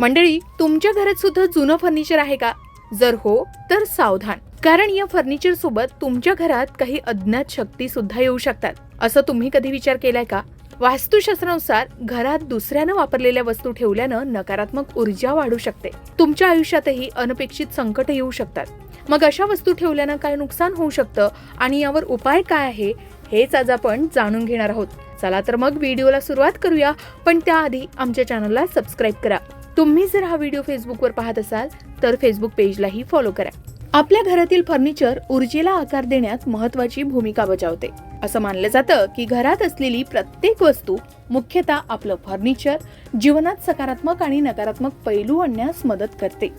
मंडळी तुमच्या घरात सुद्धा जुनं फर्निचर आहे का? जर हो तर सावधान. कारण या फर्निचर सोबत तुमच्या घरात काही अज्ञात शक्ती सुद्धा येऊ शकतात. असं तुम्ही कधी विचार केलाय का? वास्तुशास्त्रानुसार घरात दुसऱ्यानं वापरलेल्या वस्तू ठेवल्यानं नकारात्मक ऊर्जा वाढू शकते. तुमच्या आयुष्यातही अनपेक्षित संकट येऊ शकतात. मग अशा वस्तू ठेवल्यानं काय नुकसान होऊ शकतं? आणि यावर उपाय काय आहे? हेच आज आपण जाणून घेणार आहोत. चला तर मग व्हिडिओला सुरुवात करूया. पण त्याआधी आमच्या चॅनलला सबस्क्राईब करा. तुम्ही जर हा व्हिडिओ फेसबुकवर पाहत असाल तर फेसबुक पेजलाही फॉलो करा. आपल्या घरातील फर्निचर ऊर्जेला आकार देण्यात महत्वाची भूमिका बजावते. असं मानलं जातं की घरात असलेली प्रत्येक वस्तू मुख्यतः आपलं फर्निचर जीवनात सकारात्मक आणि नकारात्मक पैलू आणण्यास मदत करते.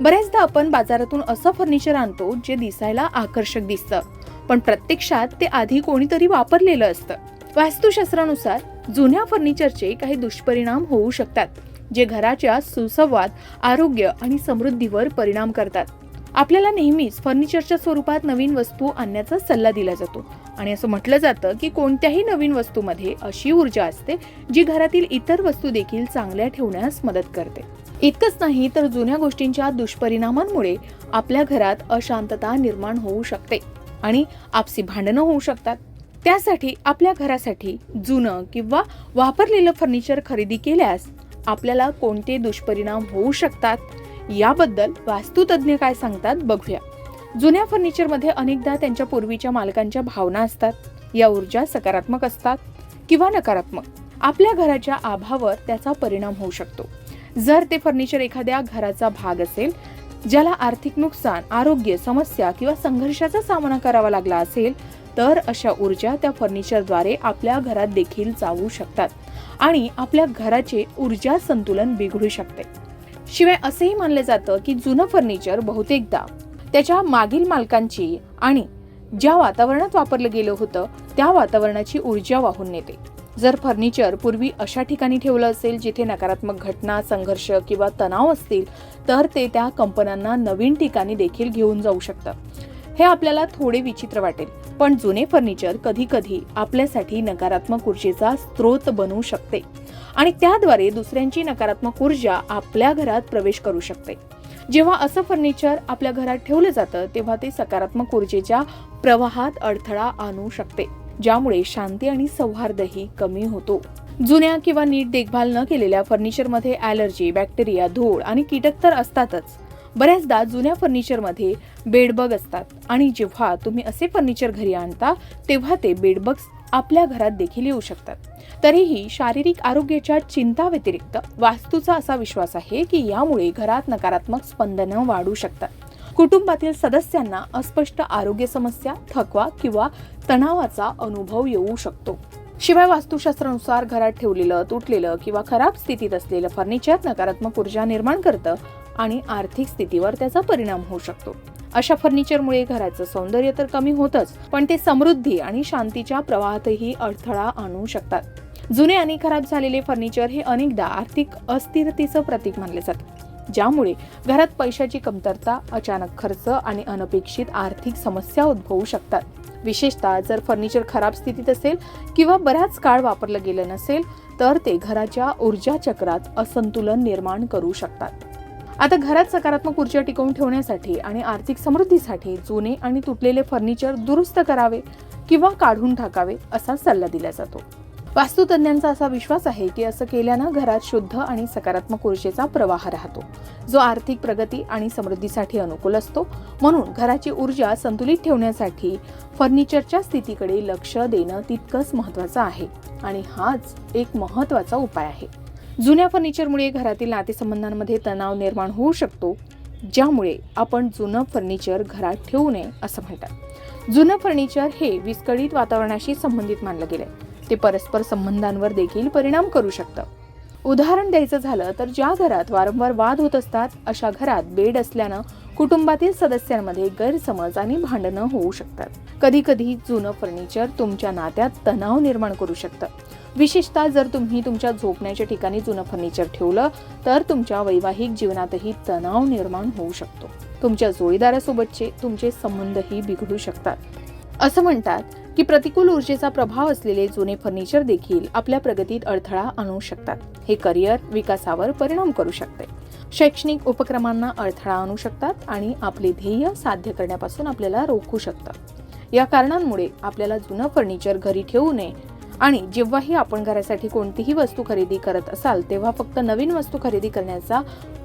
बऱ्याचदा आपण बाजारातून असं फर्निचर आणतो जे दिसायला आकर्षक दिसतं पण प्रत्यक्षात ते आधी कोणीतरी वापरलेलं असतं. वास्तुशास्त्रानुसार जुन्या फर्निचरचे काही दुष्परिणाम होऊ शकतात. जे घराच्या सुसंवाद आरोग्य आणि समृद्धीवर परिणाम करतात. आपल्याला नेहमीच फर्निचरच्या स्वरूपात नवीन वस्तू आणण्याचा सल्ला दिला जातो. आणि असं म्हटलं जातं की कोणत्याही नवीन वस्तूमध्ये अशी ऊर्जा असते जी घरातील इतर वस्तू देखील चांगल्या ठेवण्यास मदत करते. इतकंच नाही तर जुन्या गोष्टींच्या दुष्परिणामांमुळे आपल्या घरात अशांतता निर्माण होऊ शकते आणि आपसी भांडणं होऊ शकतात. त्यासाठी आपल्या घरासाठी जुनं किंवा वापरलेलं फर्निचर खरेदी केल्यास आपल्याला कोणते दुष्परिणाम होऊ शकतात? याबद्दल वास्तुतज्ञ काय सांगतात बघूया. जुन्या फर्निचरमध्ये अनेकदा त्यांच्या पूर्वीच्या मालकांच्या भावना असतात. या ऊर्जा सकारात्मक असतात किंवा नकारात्मक. आपल्या घराच्या आभावर त्याचा परिणाम होऊ शकतो. जर ते फर्निचर एखाद्या घराचा भाग असेल ज्याला आर्थिक नुकसान आरोग्य समस्या किंवा संघर्षाचा सामना करावा लागला असेल तर अशा ऊर्जा त्या फर्निचरद्वारे आपल्या घरात देखील जाऊ शकतात. आणि आपल्या घराचे ऊर्जा संतुलन बिघडू शकते. शिवाय असेही मानलं जातं की जुनं फर्निचर बहुतेकदा त्याच्या मागील मालकांची आणि ज्या वातावरणात वापरलं गेलं होतं त्या वातावरणाची ऊर्जा वाहून नेते. जर फर्निचर पूर्वी अशा ठिकाणी ठेवलं असेल जिथे नकारात्मक घटना संघर्ष किंवा तणाव असतील तर ते त्या कंपन्यांना नवीन ठिकाणी देखील घेऊन जाऊ शकतं. हे आपल्याला थोडे विचित्र वाटेल. पण जुने फर्निचर कधी कधी आपल्यासाठी नकारात्मक ऊर्जेचा स्रोत बनवू शकते. आणि त्याद्वारे दुसऱ्यांची नकारात्मक ऊर्जा आपल्या घरात प्रवेश करू शकते. जेव्हा असं फर्निचर आपल्या घरात ठेवलं जातं तेव्हा ते सकारात्मक ऊर्जेच्या प्रवाहात अडथळा आणू शकते ज्यामुळे शांती आणि सौहार्दही कमी होतो. जुन्या किंवा नीट देखभाल न केलेल्या फर्निचरमध्ये ॲलर्जी बॅक्टेरिया धूळ आणि कीटक तर असतातच. बऱ्याचदा जुन्या फर्निचरमध्ये बेडबग असतात. आणि जेव्हा तुम्ही असे फर्निचर घरी आणता तेव्हा ते बेडबग्स आपल्या घरात देखील येऊ शकतात. तरीही शारीरिक आरोग्याच्या चिंता व्यतिरिक्त वास्तूचा असा विश्वास आहे की यामुळे घरात नकारात्मक स्पंदनं वाढू शकतात. कुटुंबातील सदस्यांना अस्पष्ट आरोग्य समस्या थकवा किंवा तणावाचा अनुभव येऊ शकतो. शिवाय वास्तुशास्त्रानुसार घरात ठेवलेलं तुटलेलं किंवा खराब स्थितीत असलेलं फर्निचर नकारात्मक ऊर्जा निर्माण करतं आणि आर्थिक स्थितीवर त्याचा परिणाम होऊ शकतो. अशा फर्निचरमुळे घराचं सौंदर्य तर कमी होतच पण ते समृद्धी आणि शांतीच्या प्रवाहातही अडथळा आणू शकतात. जुने आणि खराब झालेले फर्निचर हे अनेकदा आर्थिक अस्थिरतेचं प्रतीक मानले जाते. ज्यामुळे घरात पैशाची कमतरता अचानक खर्च आणि अनपेक्षित आर्थिक समस्या उद्भवू शकतात. विशेषतः जर फर्निचर खराब स्थितीत असेल किंवा बराच काळ वापरलं गेलं नसेल तर ते घराच्या ऊर्जा चक्रात असंतुलन निर्माण करू शकतात. आता घरात सकारात्मक ऊर्जा टिकवून ठेवण्यासाठी आणि आर्थिक समृद्धीसाठी जुने आणि तुटलेले फर्निचर दुरुस्त करावे किंवा काढून टाकावे असा सल्ला दिला जातो. वास्तुतज्ञांचा असा विश्वास आहे की असं केल्यानं घरात शुद्ध आणि सकारात्मक ऊर्जेचा प्रवाह राहतो. जो आर्थिक प्रगती आणि समृद्धीसाठी अनुकूल असतो. म्हणून घराची ऊर्जा संतुलित ठेवण्यासाठी फर्निचरच्या स्थितीकडे लक्ष देणं तितकंच महत्वाचं आहे. आणि हाच एक महत्त्वाचा उपाय आहे. जुन्या फर्निचरमुळे घरातील नातेसंबंधांमध्ये तणाव निर्माण होऊ शकतो ज्यामुळे आपण जुनं फर्निचर घरात ठेवू नये असं म्हणतात. जुनं फर्निचर हे विस्कळीत वातावरणाशी संबंधित मानलं गेलंय. ते परस्पर संबंधांवर देखील परिणाम करू शकतं. उदाहरण द्यायचं झालं तर ज्या घरात वारंवार वाद होत असतात अशा घरात बेड असल्यानं कुटुंबातील सदस्यांमध्ये गैरसमज आणि भांडणं होऊ शकतात. कधी कधी जुनं फर्निचर तुमच्या नात्यात तणाव निर्माण करू शकतं. विशेषतः जर तुम्ही तुमच्या झोपण्याच्या ठिकाणी जुनं फर्निचर ठेवलं तर तुमच्या वैवाहिक जीवनातही तणाव निर्माण होऊ शकतो. तुमच्या जोडीदारासोबतचे तुमचे संबंधही बिघडू शकतात. असं म्हणतात की प्रतिकूल ऊर्जेचा प्रभाव असलेले जुने फर्निचर देखील आपल्या प्रगतीत अडथळा आणू शकतात. हे करिअर विकासावर परिणाम करू शकते. शैक्षणिक उपक्रमांना अडथळा आणू शकतात आणि आपले ध्येय साध्य करण्यापासून आपल्याला रोखू शकतात. या कारणांमुळे आपल्याला जुनं फर्निचर घरी ठेवू नये आणि जेव्हाही आपण घरासाठी कोणतीही वस्तू खरेदी करत असाल तेव्हा फक्त नवीन वस्तू खरेदी करण्याचा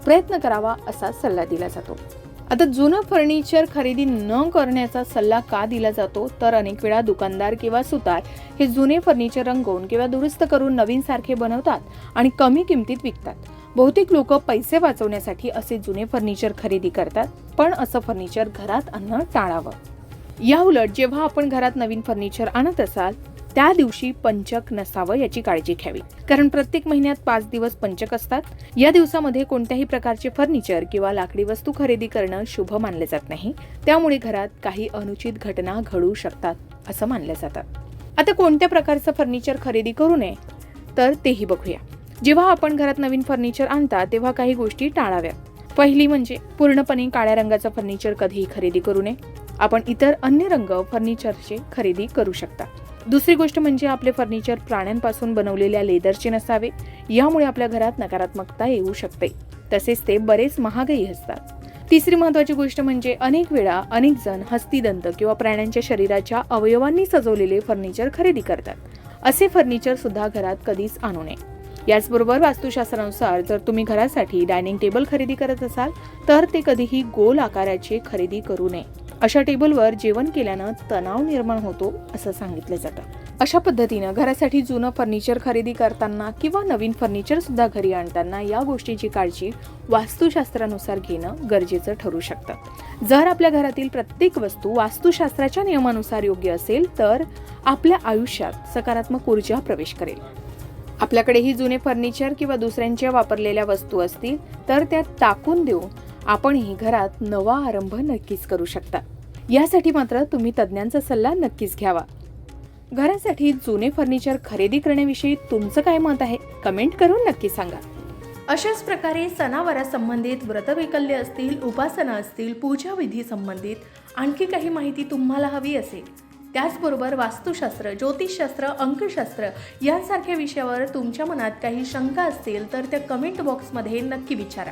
प्रयत्न करावा असा सल्ला दिला जातो. आता जुनं फर्निचर खरेदी न करण्याचा सल्ला का दिला जातो? तर अनेक वेळा दुकानदार किंवा सुतार हे जुने फर्निचर रंगवून किंवा दुरुस्त करून नवीन सारखे बनवतात आणि कमी किमतीत विकतात. बहुतेक लोक पैसे वाचवण्यासाठी असे जुने फर्निचर खरेदी करतात पण असं फर्निचर घरात आणणं टाळावं. या उलट जेव्हा आपण घरात नवीन फर्निचर आणत असाल त्या दिवशी पंचक नसावं याची काळजी घ्यावी. कारण प्रत्येक महिन्यात पाच दिवस पंचक असतात. या दिवसामध्ये कोणत्याही प्रकारचे फर्निचर किंवा लाकडी वस्तू खरेदी करणं शुभ मानले जात नाही. त्यामुळे घरात काही अनुचित घटना घडू शकतात असं मानले जातात आता कोणत्या प्रकारचं फर्निचर खरेदी करू नये? तर तेही बघूया. जेव्हा आपण घरात नवीन फर्निचर आणता तेव्हा काही गोष्टी टाळाव्या. पहिली म्हणजे पूर्णपणे काळ्या रंगाचं फर्निचर कधीही खरेदी करू नये. आपण इतर अन्य रंग फर्निचरचे खरेदी करू शकता. दुसरी गोष्ट म्हणजे आपले फर्निचर प्राण्यांपासून बनवलेल्या लेदरचे नसावे. यामुळे आपल्या घरात नकारात्मकता येऊ शकते. तसेच ते बरेच महागही असतात. तिसरी महत्वाची गोष्ट म्हणजे अनेक वेळा अनेक जण हस्तिदंत किंवा प्राण्यांच्या शरीराच्या अवयवांनी सजवलेले फर्निचर खरेदी करतात. असे फर्निचर सुद्धा घरात कधीच आणू नये. याचबरोबर वास्तुशास्त्रानुसार जर तुम्ही घरासाठी डायनिंग टेबल खरेदी करत असाल तर ते कधीही गोल आकाराचे खरेदी करू नये. अशा टेबलवर जेवण केल्यानं तणाव निर्माण होतो असं सांगितलं जातं. अशा पद्धतीनं घरासाठी जुनं फर्निचर खरेदी करताना किंवा नवीन फर्निचर सुद्धा घरी आणताना या गोष्टीची काळजी वास्तुशास्त्रानुसार घेणं गरजेचं ठरू शकतं. जर आपल्या घरातील प्रत्येक वस्तू वास्तुशास्त्राच्या नियमानुसार योग्य असेल तर आपल्या आयुष्यात सकारात्मक ऊर्जा प्रवेश करेल. आपल्याकडेही जुने फर्निचर किंवा दुसऱ्यांच्या वापरलेल्या वस्तू असतील तर त्या टाकून देऊन आपणही घरात नवा आरंभ नक्कीच करू शकता. यासाठी मात्र तुम्ही तज्ज्ञांचा सल्ला नक्कीच घ्यावा. घरासाठी जुने फर्निचर खरेदी करण्याविषयी तुमचं काय मत आहे कमेंट करून नक्की सांगा. अशाच प्रकारे सणावारासंबंधित व्रतवैकल्य असतील उपासना असतील पूजा विधी संबंधित आणखी काही माहिती तुम्हाला हवी असेल. त्याचबरोबर वास्तुशास्त्र ज्योतिषशास्त्र अंकशास्त्र यांसारख्या विषयावर तुमच्या मनात काही शंका असतील तर त्या कमेंट बॉक्समध्ये नक्की विचारा.